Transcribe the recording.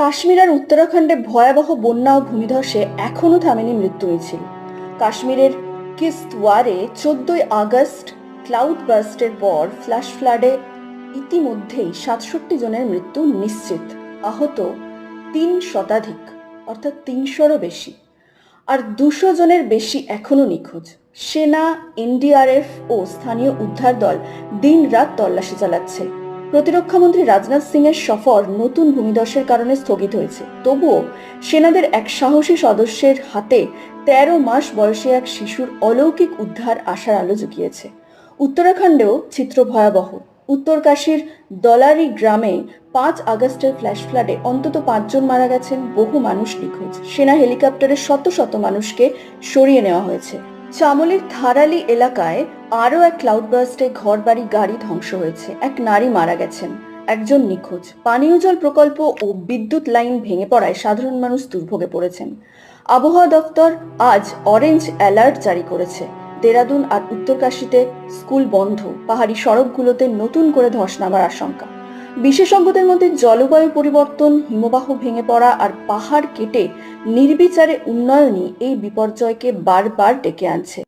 কাশ্মীর আর উত্তরাখণ্ডে ভয়াবহ বন্যা ও ভূমিধসে এখনও থামেনি মৃত্যু মিছিল কাশ্মীরের কিস্তওয়ারে চোদ্দই আগস্ট ক্লাউড বার্স্টের পর ফ্ল্যাশ ফ্লাডে ইতিমধ্যেই সাতষট্টি জনের মৃত্যু নিশ্চিত। আহত তিন শতাধিক, অর্থাৎ তিনশোরও বেশি। আর দুশো জনের বেশি এখনও নিখোঁজ। সেনা, এনডিআরএফ ও স্থানীয় উদ্ধার দল দিন রাত তল্লাশি চালাচ্ছে। প্রতিরক্ষামন্ত্রী রাজনাথ সিং এর সফর নতুন ভূমিধসের কারণে স্থগিত হয়েছে। তবুও সেনাদের এক সাহসী সদস্যের হাতে তেরো মাস বয়সে এক শিশুর অলৌকিক উদ্ধার আশার আলো জুগিয়েছে। উত্তরাখণ্ডেও চিত্র ভয়াবহ। উত্তরকাশীর দলারি গ্রামে পাঁচ আগস্টের ফ্ল্যাশ ফ্লাডে অন্তত পাঁচজন মারা গেছেন, বহু মানুষ নিখোঁজ। সেনা হেলিকপ্টারে শত শত মানুষকে সরিয়ে নেওয়া হয়েছে। চামলির থারালি এলাকায় আরও এক ক্লাউডবার্স্টে ঘরবাড়ি, গাড়ি ধ্বংস হয়েছে। এক নারী মারা গেছেন। একজন নিখোঁজ। পানীয় জল প্রকল্প ও বিদ্যুৎ লাইন ভেঙে পড়ায় সাধারণ মানুষ দুর্ভোগে পড়েছেন। আবহাওয়া দপ্তর আজ অরেঞ্জ অ্যালার্ট জারি করেছে। দেরাদুন আর উত্তরকাশীতে স্কুল বন্ধ। পাহাড়ি সড়কগুলোতে নতুন করে ধস নামার আশঙ্কা। বিশেষজ্ঞদের মধ্যে জলবায়ু পরিবর্তন, হিমবাহ ভেঙে পড়া আর পাহাড় কেটে নির্বিচারে উন্নয়নই এই বিপর্যয়কে বারবার ডেকে আনছে।